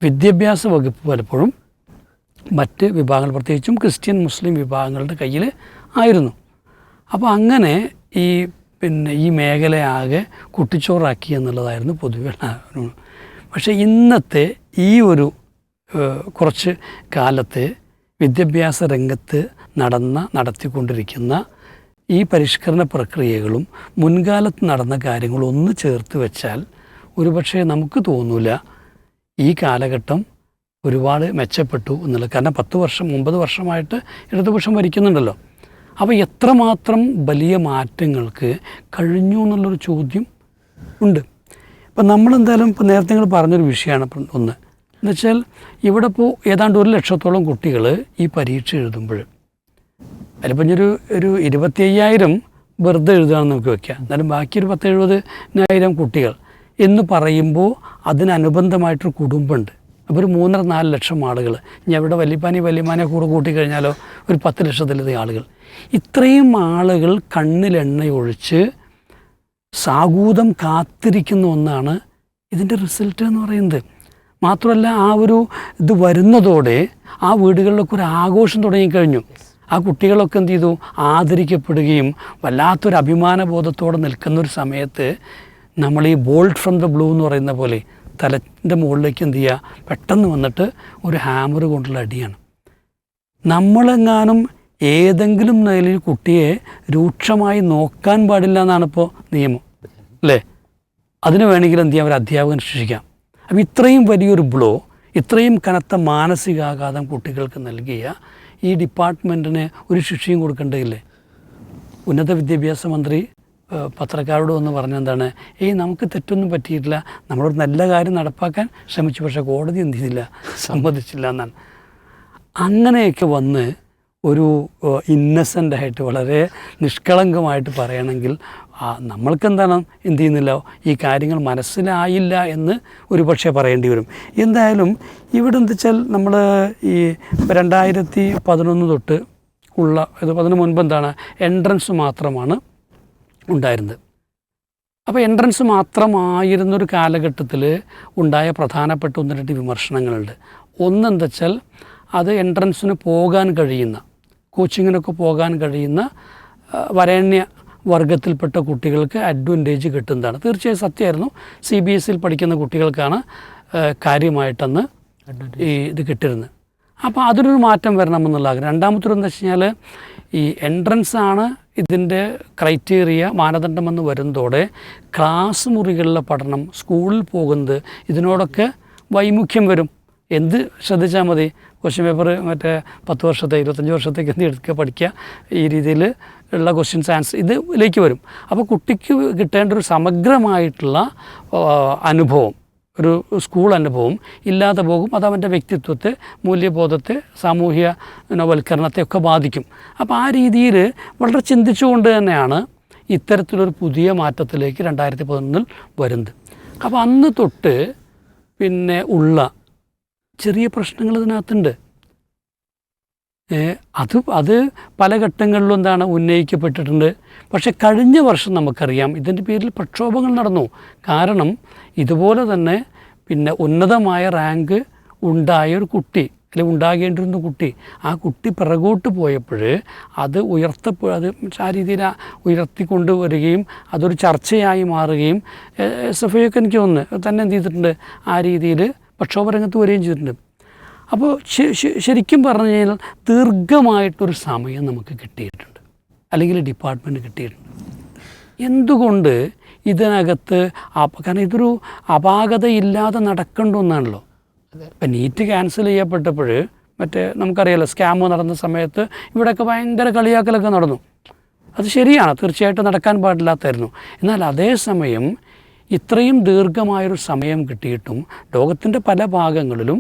വിദ്യാഭ്യാസ വകുപ്പ് പലപ്പോഴും മറ്റ് വിഭാഗങ്ങൾ പ്രത്യേകിച്ചും ക്രിസ്ത്യൻ മുസ്ലിം വിഭാഗങ്ങളുടെ കയ്യിൽ ആയിരുന്നു. അപ്പോൾ അങ്ങനെ ഈ പിന്നെ ഈ മേഖലയാകെ കുട്ടിച്ചോറാക്കി എന്നുള്ളതായിരുന്നു പൊതുവെ പക്ഷേ ഇന്നത്തെ ഈ ഒരു കുറച്ച് കാലത്തെ വിദ്യാഭ്യാസ രംഗത്ത് നടന്ന നടത്തിക്കൊണ്ടിരിക്കുന്ന ഈ പരിഷ്കരണ പ്രക്രിയകളും മുൻകാലത്ത് നടന്ന കാര്യങ്ങളും ഒന്ന് ചേർത്ത് വെച്ചാൽ ഒരുപക്ഷെ നമുക്ക് തോന്നൂല ഈ കാലഘട്ടം ഒരുപാട് മെച്ചപ്പെട്ടു എന്നുള്ളത്. കാരണം പത്ത് വർഷം ഒമ്പത് വർഷമായിട്ട് ഇടതുപക്ഷം ഭരിക്കുന്നുണ്ടല്ലോ. അപ്പോൾ എത്രമാത്രം വലിയ മാറ്റങ്ങൾക്ക് കഴിഞ്ഞു എന്നുള്ളൊരു ചോദ്യം ഉണ്ട്. ഇപ്പം നമ്മളെന്തായാലും ഇപ്പോൾ നേരത്തെ നിങ്ങൾ പറഞ്ഞൊരു വിഷയമാണ് ഒന്ന്. എന്നുവെച്ചാൽ ഇവിടെ ഇപ്പോൾ ഏതാണ്ട് ഒരു ലക്ഷത്തോളം കുട്ടികൾ ഈ പരീക്ഷ എഴുതുമ്പോൾ അതിലിപ്പം ഒരു ഒരു ഇരുപത്തി അയ്യായിരം വെറുതെ എഴുതുകയാണെന്ന് നമുക്ക് വയ്ക്കാം എന്നാലും ബാക്കി ഒരു പത്ത് എഴുപതിനായിരം കുട്ടികൾ എന്ന് പറയുമ്പോൾ അതിനനുബന്ധമായിട്ടൊരു കുടുംബമുണ്ട്. അപ്പോൾ ഒരു മൂന്നര നാല് ലക്ഷം ആളുകൾ ഇനി അവിടെ വല്യപ്പാനി വല്യമാനെ കൂടെ കൂട്ടിക്കഴിഞ്ഞാലോ ഒരു പത്ത് ലക്ഷത്തിലധികം ആളുകൾ. ഇത്രയും ആളുകൾ കണ്ണിലെണ്ണയൊഴിച്ച് സാഗൂതം കാത്തിരിക്കുന്ന ഒന്നാണ് ഇതിന്റെ റിസൾട്ട് എന്ന് പറയുന്നത്. മാത്രമല്ല ആ ഒരു ഇത് വരുന്നതോടെ ആ വീടുകളിലൊക്കെ ഒരു ആഘോഷം തുടങ്ങിക്കഴിഞ്ഞു. ആ കുട്ടികളൊക്കെ എന്ത് ചെയ്തു? ആദരിക്കപ്പെടുകയും വല്ലാത്തൊരു അഭിമാനബോധത്തോടെ നിൽക്കുന്ന ഒരു സമയത്ത് നമ്മൾ ഈ ബോൾഡ് ഫ്രം ദ ബ്ലൂ എന്ന് പറയുന്ന പോലെ തലന്റെ മുകളിലേക്ക് എന്ത് ചെയ്യുക? പെട്ടെന്ന് വന്നിട്ട് ഒരു ഹാമർ കൊണ്ടുള്ള അടിയാണ്. നമ്മളെങ്ങാനും ഏതെങ്കിലും നിലയിൽ കുട്ടിയെ രൂക്ഷമായി നോക്കാൻ പാടില്ല എന്നാണ് ഇപ്പോൾ നിയമം. അല്ലേ? അതിന് വേണമെങ്കിൽ എന്ത് ചെയ്യാം? ഒരു അധ്യാപകൻ ശിക്ഷിക്കാം. അപ്പം ഇത്രയും വലിയൊരു ബ്ലോ ഇത്രയും കനത്ത മാനസികാഘാതം കുട്ടികൾക്ക് നൽകിയ ഈ ഡിപ്പാർട്ട്മെന്റിന് ഒരു ശിക്ഷയും കൊടുക്കേണ്ടതില്ലേ? ഉന്നത വിദ്യാഭ്യാസ മന്ത്രി പത്രക്കാരോട് വന്ന് പറഞ്ഞെന്താണ് ഏയ് നമുക്ക് തെറ്റൊന്നും പറ്റിയിട്ടില്ല. നമ്മളൊരു നല്ല കാര്യം നടപ്പാക്കാൻ ശ്രമിച്ചു. പക്ഷേ കോടതി എന്ത് ചെയ്തില്ല? സമ്മതിച്ചില്ല എന്നാണ്. അങ്ങനെയൊക്കെ വന്ന് ഒരു ഇന്നസെന്റ് ആയിട്ട് വളരെ നിഷ്കളങ്കമായിട്ട് പറയണമെങ്കിൽ നമ്മൾക്ക് നമ്മൾക്കെന്താണ് എന്ത് ചെയ്യുന്നില്ല? ഈ കാര്യങ്ങൾ മനസ്സിലായില്ല എന്ന് ഒരു പക്ഷേ പറയേണ്ടി വരും. എന്തായാലും ഇവിടെ എന്താ വെച്ചാൽ നമ്മൾ ഈ രണ്ടായിരത്തി പതിനൊന്ന് തൊട്ട് ഉള്ള അതിന് മുൻപ് എന്താണ് എൻട്രൻസ് മാത്രമാണ് ഉണ്ടായിരുന്നത്. അപ്പോൾ എൻട്രൻസ് മാത്രമായിരുന്നൊരു കാലഘട്ടത്തിൽ ഉണ്ടായ പ്രധാനപ്പെട്ട ഒന്ന് രണ്ട് വിമർശനങ്ങളുണ്ട്. ഒന്നെന്താ വെച്ചാൽ അത് എൻട്രൻസിന് പോകാൻ കഴിയുന്ന കോച്ചിങ്ങിനൊക്കെ പോകാൻ കഴിയുന്ന വരേണ്യ വർഗത്തിൽപ്പെട്ട കുട്ടികൾക്ക് അഡ്വാന്റേജ് കിട്ടുന്നതാണ്. തീർച്ചയായും സത്യമായിരുന്നു. സി ബി എസ് സിയിൽ പഠിക്കുന്ന കുട്ടികൾക്കാണ് കാര്യമായിട്ടെന്ന് കാര്യമായിട്ടന്ന് ഈ ഇത് കിട്ടിയിരുന്നത് അപ്പോൾ അതിനൊരു മാറ്റം വരണമെന്നുള്ള ആഗ്രഹം രണ്ടാമത്തെ എന്താ വെച്ച് കഴിഞ്ഞാൽ ഈ എൻട്രൻസ് ആണ് ഇതിന്റെ ക്രൈറ്റീരിയ മാനദണ്ഡമെന്ന് വരുന്നതോടെ ക്ലാസ് മുറികളിലെ പഠനം സ്കൂളിൽ പോകുന്നത് ഇതിനോടൊക്കെ വൈമുഖ്യം വരും. എന്ത് ശ്രദ്ധിച്ചാൽ മതി? ക്വസ്റ്റ്യൻ പേപ്പർ മറ്റേ പത്ത് വർഷത്തെ ഇരുപത്തഞ്ച് വർഷത്തേക്ക് എന്ത് എടുക്കുക പഠിക്കുക ഈ രീതിയിൽ ഉള്ള ക്വസ്റ്റ്യൻസ് ആൻസർ ഇതിലേക്ക് വരും. അപ്പോൾ കുട്ടിക്ക് കിട്ടേണ്ട ഒരു സമഗ്രമായിട്ടുള്ള അനുഭവം. ഒരു സ്കൂൾ അനുഭവം ഇല്ലാതെ പോകും. അത് അവന്റെ വ്യക്തിത്വത്തെ മൂല്യബോധത്തെ സാമൂഹ്യ വൽക്കരണത്തെ ഒക്കെ ബാധിക്കും. അപ്പോൾ ആ രീതിയിൽ വളരെ ചിന്തിച്ചുകൊണ്ട് തന്നെയാണ് ഇത്തരത്തിലൊരു പുതിയ മാറ്റത്തിലേക്ക് രണ്ടായിരത്തി പതിനൊന്നിൽ വരുന്നത്. അപ്പോൾ അന്ന് തൊട്ട് പിന്നെ ഉള്ള ചെറിയ പ്രശ്നങ്ങൾ ഇതിനകത്തുണ്ട്. അത് അത് പല ഘട്ടങ്ങളിലും എന്താണ് ഉന്നയിക്കപ്പെട്ടിട്ടുണ്ട്. പക്ഷെ കഴിഞ്ഞ വർഷം നമുക്കറിയാം ഇതിന്റെ പേരിൽ പ്രക്ഷോഭങ്ങൾ നടന്നു. കാരണം ഇതുപോലെ തന്നെ പിന്നെ ഉന്നതമായ റാങ്ക് ഉണ്ടായ ഒരു കുട്ടി അല്ലെങ്കിൽ ഉണ്ടാകേണ്ടിരുന്ന കുട്ടി ആ കുട്ടി പിറകോട്ട് പോയപ്പോൾ അത് ഉയർത്തപ്പോൾ അത് ആ രീതിയിൽ ഉയർത്തിക്കൊണ്ട് വരികയും അതൊരു ചർച്ചയായി മാറുകയും എസ് എഫ് ഐയൊക്കെ എനിക്ക് തന്നെ എന്ത് ചെയ്തിട്ടുണ്ട്? ആ രീതിയിൽ പ്രക്ഷോഭരംഗത്ത് വരികയും ചെയ്തിട്ടുണ്ട്. അപ്പോൾ ശരിക്കും പറഞ്ഞു കഴിഞ്ഞാൽ ദീർഘമായിട്ടൊരു സമയം നമുക്ക് കിട്ടിയിട്ടുണ്ട്. അല്ലെങ്കിൽ ഡിപ്പാർട്ട്മെന്റ് കിട്ടിയിട്ടുണ്ട്. എന്തുകൊണ്ട് ഇതിനകത്ത് കാരണം ഇതൊരു അപാകതയില്ലാതെ നടക്കേണ്ട ഒന്നാണല്ലോ. ഇപ്പം നീറ്റ് ക്യാൻസൽ ചെയ്യപ്പെട്ടപ്പോൾ മറ്റേ നമുക്കറിയാലോ സ്കാമ് നടന്ന സമയത്ത് ഇവിടെയൊക്കെ ഭയങ്കര കളിയാക്കലൊക്കെ നടന്നു. അത് ശരിയാണ് തീർച്ചയായിട്ടും നടക്കാൻ പാടില്ലാത്തായിരുന്നു. എന്നാൽ അതേസമയം ഇത്രയും ദീർഘമായൊരു സമയം കിട്ടിയിട്ടും ലോകത്തിന്റെ പല ഭാഗങ്ങളിലും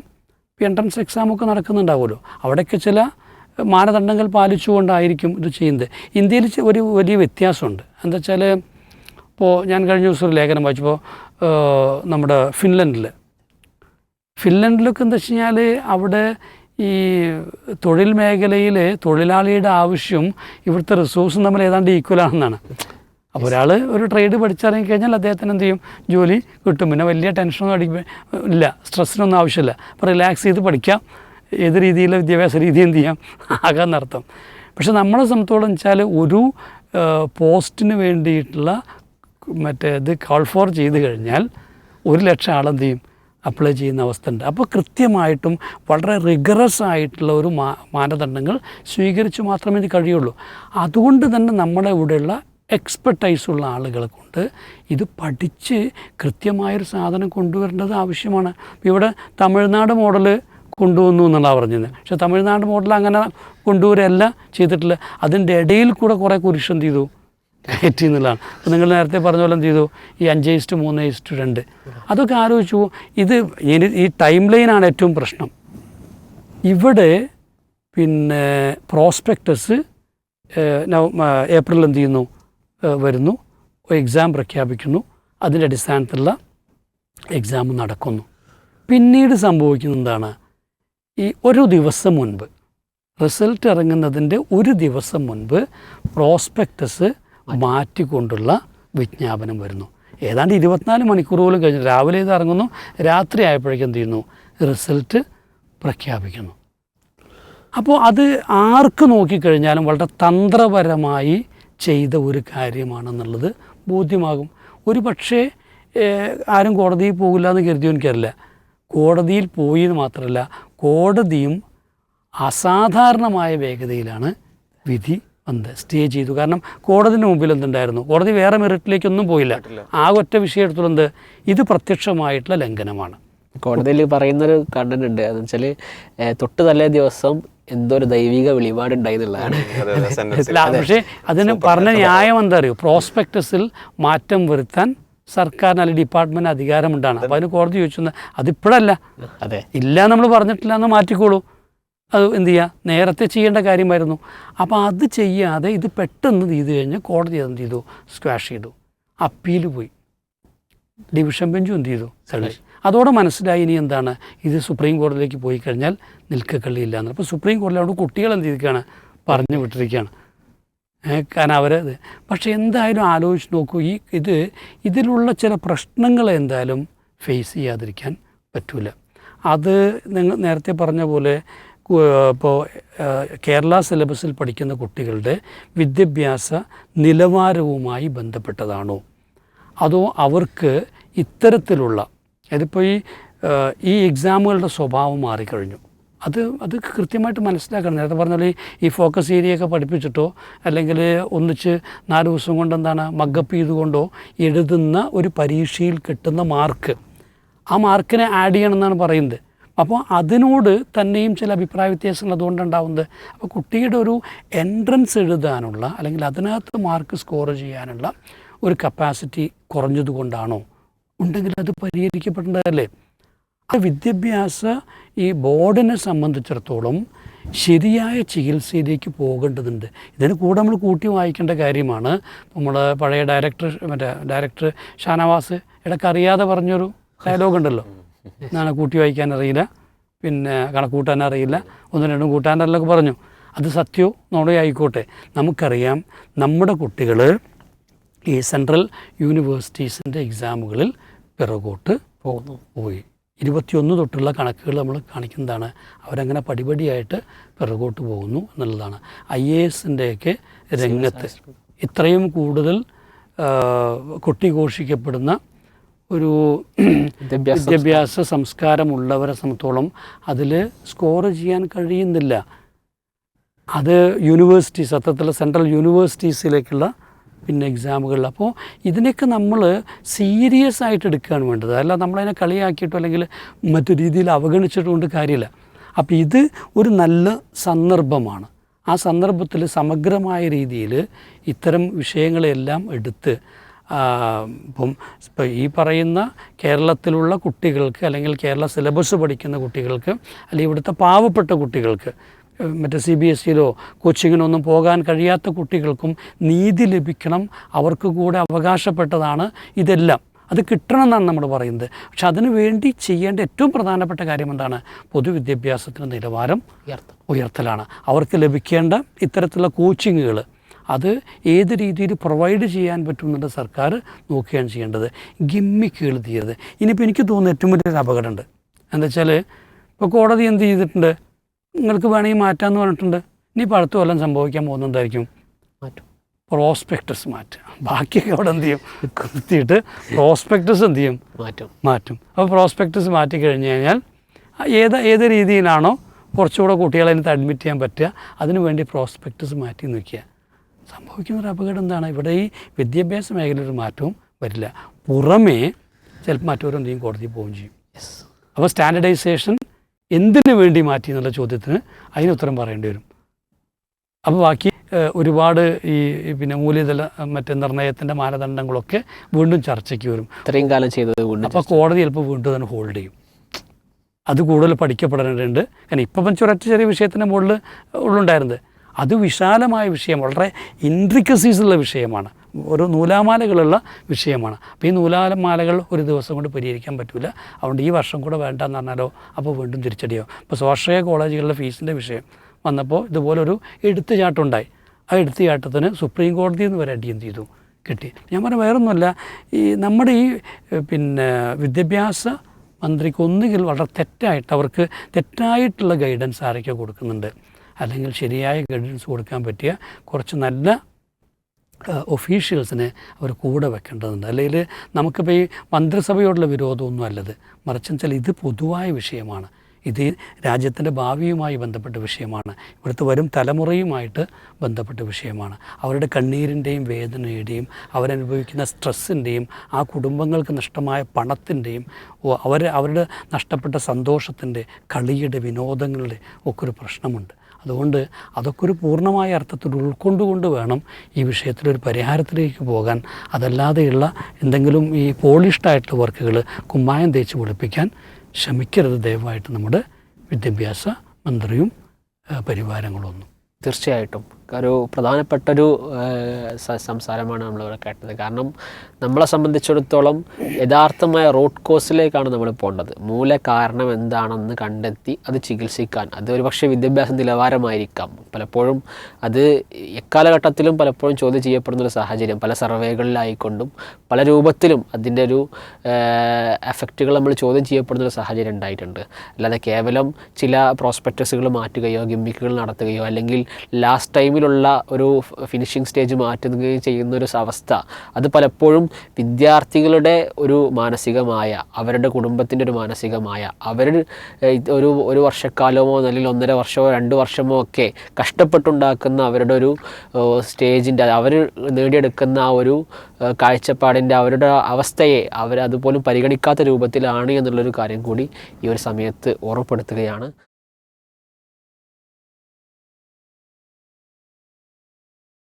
എൻട്രൻസ് എക്സാമൊക്കെ നടക്കുന്നുണ്ടാവുമല്ലോ. അവിടെയൊക്കെ ചില മാനദണ്ഡങ്ങൾ പാലിച്ചുകൊണ്ടായിരിക്കും ഇത് ചെയ്യുന്നത്. ഇന്ത്യയിൽ ഒരു വലിയ വ്യത്യാസമുണ്ട്. എന്താ വെച്ചാൽ ഇപ്പോൾ ഞാൻ കഴിഞ്ഞ ദിവസം ഒരു ലേഖനം വായിച്ചപ്പോൾ നമ്മുടെ ഫിൻലൻഡിൽ ഫിൻലൻഡിലൊക്കെ എന്താ വെച്ച് കഴിഞ്ഞാൽ അവിടെ ഈ തൊഴിൽ മേഖലയിൽ തൊഴിലാളിയുടെ ആവശ്യം ഇവിടുത്തെ റിസോഴ്സും തമ്മിൽ ഏതാണ്ട് ഈക്വൽ ആണെന്നാണ്. അപ്പോൾ ഒരാൾ ഒരു ട്രേഡ് പഠിച്ചിറങ്ങി കഴിഞ്ഞാൽ അദ്ദേഹത്തിന് എന്ത് ചെയ്യും? ജോലി കിട്ടും. പിന്നെ വലിയ ടെൻഷനൊന്നും അടിക്കും ഇല്ല. സ്ട്രെസ്സിനൊന്നും ആവശ്യമില്ല. അപ്പോൾ റിലാക്സ് ചെയ്ത് പഠിക്കാം. ഏത് രീതിയിലുള്ള വിദ്യാഭ്യാസ രീതി എന്ത് ചെയ്യാം? <laughs> ആകാമെന്നർത്ഥം പക്ഷെ നമ്മളെ സംബന്ധിച്ചോളം വെച്ചാൽ ഒരു പോസ്റ്റിന് വേണ്ടിയിട്ടുള്ള മറ്റേ ഇത് കോൾ ഫോർ ചെയ്ത് കഴിഞ്ഞാൽ ഒരു ലക്ഷം ആളെന്ത് ചെയ്യും? അപ്ലൈ ചെയ്യുന്ന അവസ്ഥ ഉണ്ട്. അപ്പോൾ കൃത്യമായിട്ടും വളരെ റിഗറസ് ആയിട്ടുള്ള ഒരു മാനദണ്ഡങ്ങൾ സ്വീകരിച്ച് മാത്രമേ ഇത് കഴിയുള്ളൂ. അതുകൊണ്ട് തന്നെ നമ്മുടെ ഇവിടെയുള്ള എക്സ്പെർട്ടൈസ് ഉള്ള ആളുകളെ കൊണ്ട് ഇത് പഠിച്ച് കൃത്യമായൊരു സാധനം കൊണ്ടുവരേണ്ടത് ആവശ്യമാണ്. ഇവിടെ തമിഴ്നാട് മോഡൽ കൊണ്ടുവന്നു എന്നുള്ളതാണ് പറഞ്ഞത് പക്ഷേ തമിഴ്നാട് മോഡൽ അങ്ങനെ കൊണ്ടുവരല്ല ചെയ്തിട്ടില്ല അതിന്റെ ഇടയിൽ കൂടെ കുറേ കുരിശ് എന്ത് ചെയ്തു? കയറ്റി എന്നുള്ളതാണ് അപ്പോൾ നിങ്ങൾ നേരത്തെ പറഞ്ഞ പോലെ എന്ത് ചെയ്തു? ഈ അഞ്ച് ഇസ്റ്റ് മൂന്ന് ഇസ്റ്റ് രണ്ട്. അതൊക്കെ ആലോചിച്ചു. ഇത് ഈ ടൈം ലൈനാണ് ഏറ്റവും പ്രശ്നം. ഇവിടെ പിന്നെ പ്രോസ്പെക്ടസ് ഏപ്രിൽ എന്ത് ചെയ്യുന്നു? വരുന്നു. എക്സാം പ്രഖ്യാപിക്കുന്നു. അതിന്റെ അടിസ്ഥാനത്തിലുള്ള എക്സാം നടക്കുന്നു. പിന്നീട് സംഭവിക്കുന്നത് എന്താണ്? ഈ ഒരു ദിവസം മുൻപ് റിസൾട്ട് ഇറങ്ങുന്നതിന്റെ ഒരു ദിവസം മുൻപ് പ്രോസ്പെക്ടസ് മാറ്റിക്കൊണ്ടുള്ള വിജ്ഞാപനം വരുന്നു. ഏതാണ്ട് ഇരുപത്തിനാല് മണിക്കൂർ പോലും കഴിഞ്ഞു. രാവിലെ ഇത് ഇറങ്ങുന്നു. രാത്രി ആയപ്പോഴേക്കും എന്ത് ചെയ്യുന്നു? റിസൾട്ട് പ്രഖ്യാപിക്കുന്നു. അപ്പോൾ അത് ആർക്ക് നോക്കിക്കഴിഞ്ഞാലും വളരെ തന്ത്രപരമായി ചെയ്ത ഒരു കാര്യമാണെന്നുള്ളത് ബോധ്യമാകും. ഒരു പക്ഷേ ആരും കോടതിയിൽ പോകില്ല എന്ന് കരുതിയോ എനിക്കറിയില്ല. കോടതിയിൽ പോയി എന്ന് മാത്രമല്ല കോടതിയും അസാധാരണമായ വേഗതയിലാണ് വിധി വന്നത് സ്റ്റേ ചെയ്തു. കാരണം കോടതിന്റെ മുമ്പിൽ എന്തുണ്ടായിരുന്നു? കോടതി വേറെ മെറിറ്റിലേക്കൊന്നും പോയില്ല. ആ ഒറ്റ വിഷയം എടുത്തുള്ള എന്ത്? ഇത് പ്രത്യക്ഷമായിട്ടുള്ള ലംഘനമാണ്. കോടതിയിൽ പറയുന്നൊരു കണ്ടന്റ് ഉണ്ട് അതെന്ന് വെച്ചാൽ തൊട്ട് തലേ ദിവസം എന്തോ ഒരു ദൈവിക വെളിപാടുണ്ടായി എന്നുള്ളതാണ് അതെ, അതെ, sentence. അല്ല പക്ഷേ അതിന് പറഞ്ഞ ന്യായം എന്താ അറിയോ? പ്രോസ്പെക്ടസിൽ മാറ്റം വരുത്താൻ സർക്കാരിന് അല്ലെങ്കിൽ ഡിപ്പാർട്ട്മെന്റ് അധികാരമുണ്ടാണ്. അപ്പോൾ അതിന് കോടതി ചോദിച്ചു അതിപ്പോഴല്ല. അതെ. ഇല്ല നമ്മൾ പറഞ്ഞിട്ടില്ല എന്ന് മാറ്റിക്കോളൂ. അത് എന്ത് ചെയ്യുക നേരത്തെ ചെയ്യേണ്ട കാര്യമായിരുന്നു. അപ്പോൾ അത് ചെയ്യാതെ ഇത് പെട്ടെന്ന് ചെയ്ത് കഴിഞ്ഞ് കോടതി എന്ത് ചെയ്തു? സ്ക്വാഷ് ചെയ്തു. അപ്പീൽ പോയി. ഡിവിഷൻ ബെഞ്ചും എന്ത് ചെയ്തു? തള്ളി അതോടെ മനസ്സിലായി ഇനി എന്താണ്? ഇത് സുപ്രീം കോടതിയിലേക്ക് പോയി കഴിഞ്ഞാൽ നിൽക്കക്കള്ളിയില്ല എന്ന് അപ്പോൾ സുപ്രീം കോടതി അവിടെ കുട്ടികൾ എന്ത് ചെയ്തിരിക്കുകയാണ്? പറഞ്ഞു വിട്ടിരിക്കുകയാണ്. കാരണം അവർ പക്ഷേ എന്തായാലും ആലോചിച്ച് നോക്കൂ ഈ ഇത് ഇതിലുള്ള ചില പ്രശ്നങ്ങൾ എന്തായാലും ഫേസ് ചെയ്യാതിരിക്കാൻ പറ്റൂല. അത് നിങ്ങൾ നേരത്തെ പറഞ്ഞ പോലെ ഇപ്പോൾ കേരള സിലബസിൽ പഠിക്കുന്ന കുട്ടികളുടെ വിദ്യാഭ്യാസ നിലവാരവുമായി ബന്ധപ്പെട്ടതാണോ? അതോ അവർക്ക് ഇത്തരത്തിലുള്ള അതിപ്പോൾ ഈ ഈ എക്സാമുകളുടെ സ്വഭാവം മാറിക്കഴിഞ്ഞു. അത് അത് കൃത്യമായിട്ട് മനസ്സിലാക്കണം. നേരത്തെ പറഞ്ഞ പോലെ ഈ- ഫോക്കസ് ഏരിയയൊക്കെ പഠിപ്പിച്ചിട്ടോ അല്ലെങ്കിൽ ഒന്നിച്ച് നാല് ദിവസം കൊണ്ട് എന്താണ് മഗപ്പ് ചെയ്തുകൊണ്ടോ എഴുതുന്ന ഒരു പരീക്ഷയിൽ കിട്ടുന്ന മാർക്ക് ആ മാർക്കിനെ ആഡ് ചെയ്യണം എന്നാണ് പറയുന്നത്. അപ്പോൾ അതിനോട് തന്നെയും ചില അഭിപ്രായ വ്യത്യാസങ്ങൾ അതുകൊണ്ടുണ്ടാവുന്നത്. അപ്പോൾ കുട്ടിയുടെ ഒരു എൻട്രൻസ് എഴുതാനുള്ള അല്ലെങ്കിൽ അതിനകത്ത് മാർക്ക് സ്കോർ ചെയ്യാനുള്ള ഒരു കപ്പാസിറ്റി കുറഞ്ഞതുകൊണ്ടാണോ ഉണ്ടെങ്കിൽ അത് പരിഹരിക്കപ്പെടേണ്ടതല്ലേ? ആ വിദ്യാഭ്യാസ ഈ ബോർഡിനെ സംബന്ധിച്ചിടത്തോളം ശരിയായ ചികിത്സയിലേക്ക് പോകേണ്ടതുണ്ട്. ഇതിന് കൂടെ നമ്മൾ കൂട്ടി വായിക്കേണ്ട കാര്യമാണ്. നമ്മൾ പഴയ ഡയറക്ടർ മറ്റേ ഡയറക്ടർ ഷാനവാസ് ഇടയ്ക്ക് അറിയാതെ പറഞ്ഞൊരു ഡയലോഗ് ഉണ്ടല്ലോ. എന്നാണ് കൂട്ടി വായിക്കാൻ അറിയില്ല. പിന്നെ കണക്കൂട്ടാൻ അറിയില്ല. ഒന്നും രണ്ടും കൂട്ടാനല്ലൊക്കെ പറഞ്ഞു. അത് സത്യവും നോടേ ആയിക്കോട്ടെ. നമുക്കറിയാം നമ്മുടെ കുട്ടികൾ ഈ സെൻട്രൽ യൂണിവേഴ്സിറ്റീസിന്റെ എക്സാമുകളിൽ പിറകോട്ട് പോകുന്നു. പോയി. ഇരുപത്തിയൊന്ന് തൊട്ടുള്ള കണക്കുകൾ നമ്മൾ കാണിക്കുന്നതാണ്. അവരങ്ങനെ പടിപടിയായിട്ട് പിറകോട്ട് പോകുന്നു എന്നുള്ളതാണ്. ഐ എ എസിന്റെയൊക്കെ രംഗത്ത് ഇത്രയും കൂടുതൽ കുട്ടി കൊട്ടിഘോഷിക്കപ്പെടുന്ന ഒരു വിദ്യാഭ്യാസ സംസ്കാരമുള്ളവരെ സംബന്ധിച്ചോളം അതിൽ സ്കോർ ചെയ്യാൻ കഴിയുന്നില്ല. അത് യൂണിവേഴ്സിറ്റി സത്യത്തിൽ സെൻട്രൽ യൂണിവേഴ്സിറ്റീസിലേക്കുള്ള പിന്നെ എക്സാമുകളിൽ അപ്പോൾ ഇതിനൊക്കെ നമ്മൾ സീരിയസ് ആയിട്ട് എടുക്കുകയാണ് വേണ്ടത്. അല്ല നമ്മളതിനെ കളിയാക്കിയിട്ടോ അല്ലെങ്കിൽ മറ്റു രീതിയിൽ അവഗണിച്ചിട്ടുകൊണ്ട് കാര്യമില്ല. അപ്പോൾ ഇത് ഒരു നല്ല സന്ദർഭമാണ്. ആ സന്ദർഭത്തിൽ സമഗ്രമായ രീതിയിൽ ഇത്തരം വിഷയങ്ങളെല്ലാം എടുത്ത് ഇപ്പം ഇപ്പം ഈ പറയുന്ന കേരളത്തിലുള്ള കുട്ടികൾക്ക് അല്ലെങ്കിൽ കേരള സിലബസ് പഠിക്കുന്ന കുട്ടികൾക്ക് അല്ലെങ്കിൽ ഇവിടുത്തെ പാവപ്പെട്ട കുട്ടികൾക്ക് മറ്റേ സി ബി എസ് സിയിലോ കോച്ചിങ്ങിനൊന്നും പോകാൻ കഴിയാത്ത കുട്ടികൾക്കും നീതി ലഭിക്കണം അവർക്ക് കൂടെ അവകാശപ്പെട്ടതാണ് ഇതെല്ലാം. അത് കിട്ടണം എന്നാണ് നമ്മൾ പറയുന്നത്. പക്ഷെ അതിനു വേണ്ടി ചെയ്യേണ്ട ഏറ്റവും പ്രധാനപ്പെട്ട കാര്യം എന്താണ്? പൊതുവിദ്യാഭ്യാസത്തിന്റെ നിലവാരം ഉയർത്തൽ. ഉയർത്തലാണ്. അവർക്ക് ലഭിക്കേണ്ട ഇത്തരത്തിലുള്ള കോച്ചിങ്ങുകൾ അത് ഏത് രീതിയിൽ പ്രൊവൈഡ് ചെയ്യാൻ പറ്റുമെന്നുണ്ട് സർക്കാർ നോക്കുകയാണ് ചെയ്യേണ്ടത്. ഗിമ്മിക്കുകൾ തീരത് ഇനിയിപ്പോൾ എനിക്ക് തോന്നുന്ന ഏറ്റവും വലിയൊരു അപകടമുണ്ട്. എന്താ വെച്ചാൽ ഇപ്പോൾ കോടതി എന്ത് ചെയ്തിട്ടുണ്ട്? നിങ്ങൾക്ക് വേണമെങ്കിൽ മാറ്റാമെന്ന് പറഞ്ഞിട്ടുണ്ട്. ഇനിയിപ്പോൾ അടുത്ത കൊല്ലം സംഭവിക്കാൻ പോകുന്നതായിരിക്കും മാറ്റും. പ്രോസ്പെക്ടസ് മാറ്റുക. ബാക്കിയൊക്കെ അവിടെ എന്ത് ചെയ്യും? കുത്തിയിട്ട് പ്രോസ്പെക്ടസ് എന്ത് ചെയ്യും? മാറ്റും. മാറ്റും. അപ്പോൾ പ്രോസ്പെക്ടസ് മാറ്റി കഴിഞ്ഞ് കഴിഞ്ഞാൽ ഏത് ഏത് രീതിയിലാണോ കുറച്ചുകൂടെ കുട്ടികളെ അതിനകത്ത് അഡ്മിറ്റ് ചെയ്യാൻ പറ്റുക. അതിനു വേണ്ടി പ്രോസ്പെക്ടസ് മാറ്റി നിൽക്കുക. സംഭവിക്കുന്നൊരു അപകടം എന്താണ്? ഇവിടെ ഈ വിദ്യാഭ്യാസ മേഖലയിൽ ഒരു മാറ്റവും വരില്ല. പുറമേ ചിലപ്പോൾ മറ്റവരെന്തെങ്കിലും കോടതി പോവുകയും ചെയ്യും. അപ്പോൾ സ്റ്റാൻഡർഡൈസേഷൻ എന്തിനു വേണ്ടി മാറ്റി എന്നുള്ള ചോദ്യത്തിന് അതിന് ഉത്തരം പറയേണ്ടി വരും. അപ്പോൾ ബാക്കി ഒരുപാട് ഈ പിന്നെ മൂല്യതല മറ്റേ നിർണയത്തിന്റെ മാനദണ്ഡങ്ങളൊക്കെ വീണ്ടും ചർച്ചയ്ക്ക് വരും. ഇത്രയും കാലം ചെയ്തത് അപ്പോൾ കോടതി ചിലപ്പോൾ വീണ്ടും തന്നെ ഹോൾഡ് ചെയ്യും. അത് കൂടുതൽ പഠിക്കപ്പെടേണ്ടതുണ്ട്. കാരണം ഇപ്പം ഒരൊറ്റ ചെറിയ വിഷയത്തിന്റെ മുകളിൽ ഉള്ളുണ്ടായിരുന്നത്. അത് വിശാലമായ വിഷയം വളരെ ഇൻട്രിക്കസീസുള്ള വിഷയമാണ്. ഓരോ നൂലാമാലകളുള്ള വിഷയമാണ്. അപ്പോൾ ഈ നൂലാമാലകൾ ഒരു ദിവസം കൊണ്ട് പരിഹരിക്കാൻ പറ്റില്ല അതുകൊണ്ട് ഈ വർഷം കൂടെ വേണ്ടെന്ന് പറഞ്ഞാലോ അപ്പോൾ വീണ്ടും തിരിച്ചടിയോ. ഇപ്പോൾ സ്വാശ്രയ കോളേജുകളിലെ ഫീസിന്റെ വിഷയം വന്നപ്പോൾ ഇതുപോലൊരു എടുത്തുചാട്ടമുണ്ടായി ആ എടുത്തുചാട്ടത്തിന് സുപ്രീം കോടതിയിൽ നിന്ന് വരെ അടിയും ചെയ്തു കിട്ടി. ഞാൻ പറഞ്ഞ വേറൊന്നുമല്ല ഈ നമ്മുടെ ഈ പിന്നെ വിദ്യാഭ്യാസ മന്ത്രിക്ക് ഒന്നുകിൽ വളരെ തെറ്റായിട്ട് അവർക്ക് തെറ്റായിട്ടുള്ള ഗൈഡൻസ് ആരൊക്കെ കൊടുക്കുന്നുണ്ട്. അല്ലെങ്കിൽ ശരിയായ ഗൈഡൻസ് കൊടുക്കാൻ പറ്റിയ കുറച്ച് നല്ല ഒഫീഷ്യൽസിനെ അവർ കൂടെ വെക്കേണ്ടതുണ്ട്. അല്ലെങ്കിൽ നമുക്കിപ്പോൾ ഈ മന്ത്രിസഭയോടുള്ള വിരോധമൊന്നും അല്ലത്. മറിച്ച് വെച്ചാൽ ഇത് പൊതുവായ വിഷയമാണ്. ഇത് രാജ്യത്തിന്റെ ഭാവിയുമായി ബന്ധപ്പെട്ട വിഷയമാണ്. ഇവിടുത്തെ വരും തലമുറയുമായിട്ട് ബന്ധപ്പെട്ട വിഷയമാണ്. അവരുടെ കണ്ണീരിന്റെയും വേദനയുടെയും അവരനുഭവിക്കുന്ന സ്ട്രെസ്സിന്റെയും ആ കുടുംബങ്ങൾക്ക് നഷ്ടമായ പണത്തിന്റെയും അവർ അവരുടെ നഷ്ടപ്പെട്ട സന്തോഷത്തിന്റെ കളിയുടെ വിനോദങ്ങളുടെ ഒക്കെ ഒരു പ്രശ്നമുണ്ട്. അതുകൊണ്ട് അതൊക്കെ ഒരു പൂർണമായ അർത്ഥത്തിൽ ഉൾക്കൊണ്ടുകൊണ്ട് വേണം ഈ വിഷയത്തിലൊരു പരിഹാരത്തിലേക്ക് പോകാൻ. അതല്ലാതെയുള്ള എന്തെങ്കിലും ഈ പോളിഷ്ഡായിട്ടുള്ള വർക്കുകൾ കുമ്മായം തേച്ച് പൊളിപ്പിക്കാൻ ശ്രമിക്കരുത് ദയവായിട്ട് നമ്മുടെ വിദ്യാഭ്യാസ മന്ത്രിയും പരിവാരങ്ങളൊന്നും. തീർച്ചയായിട്ടും. ഒരു പ്രധാനപ്പെട്ടൊരു സംസാരമാണ് നമ്മളിവിടെ കേട്ടത്. കാരണം നമ്മളെ സംബന്ധിച്ചിടത്തോളം യഥാർത്ഥമായ റൂട്ട് കോസിലേക്കാണ് നമ്മൾ പോകേണ്ടത്. മൂല കാരണം എന്താണെന്ന് കണ്ടെത്തി അത് ചികിത്സിക്കാൻ. അത് ഒരുപക്ഷെ വിദ്യാഭ്യാസ നിലവാരമായിരിക്കാം. പലപ്പോഴും അത് എക്കാലഘട്ടത്തിലും പലപ്പോഴും ചോദ്യം ചെയ്യപ്പെടുന്ന ഒരു സാഹചര്യം. പല സർവേകളിലായിക്കൊണ്ടും പല രൂപത്തിലും അതിന്റെ ഒരു എഫക്റ്റുകൾ നമ്മൾ ചോദ്യം ചെയ്യപ്പെടുന്ന ഒരു സാഹചര്യം ഉണ്ടായിട്ടുണ്ട്. അല്ലാതെ കേവലം ചില പ്രോസ്പെക്ടസുകൾ മാറ്റുകയോ ഗിമ്മിക്കുകൾ നടത്തുകയോ അല്ലെങ്കിൽ ലാസ്റ്റ് ടൈമിലുള്ള ഒരു ഫിനിഷിംഗ് സ്റ്റേജ് മാറ്റുകയും ചെയ്യുന്ന ഒരു അവസ്ഥ. അത് പലപ്പോഴും വിദ്യാർത്ഥികളുടെ ഒരു മാനസികമായ അവരുടെ കുടുംബത്തിന്റെ ഒരു മാനസികമായ അവർ ഒരു ഒരു വർഷക്കാലമോ അല്ലെങ്കിൽ ഒന്നര വർഷമോ രണ്ട് വർഷമോ ഒക്കെ കഷ്ടപ്പെട്ടുണ്ടാക്കുന്ന അവരുടെ ഒരു സ്റ്റേജിന്റെ അവർ നേടിയെടുക്കുന്ന ആ ഒരു കാഴ്ചപ്പാടിന്റെ അവരുടെ അവസ്ഥയെ അവരതുപോലും പരിഗണിക്കാത്ത രൂപത്തിലാണ് എന്നുള്ളൊരു കാര്യം കൂടി ഈ ഒരു സമയത്ത് ഓർമ്മപ്പെടുത്തുകയാണ്.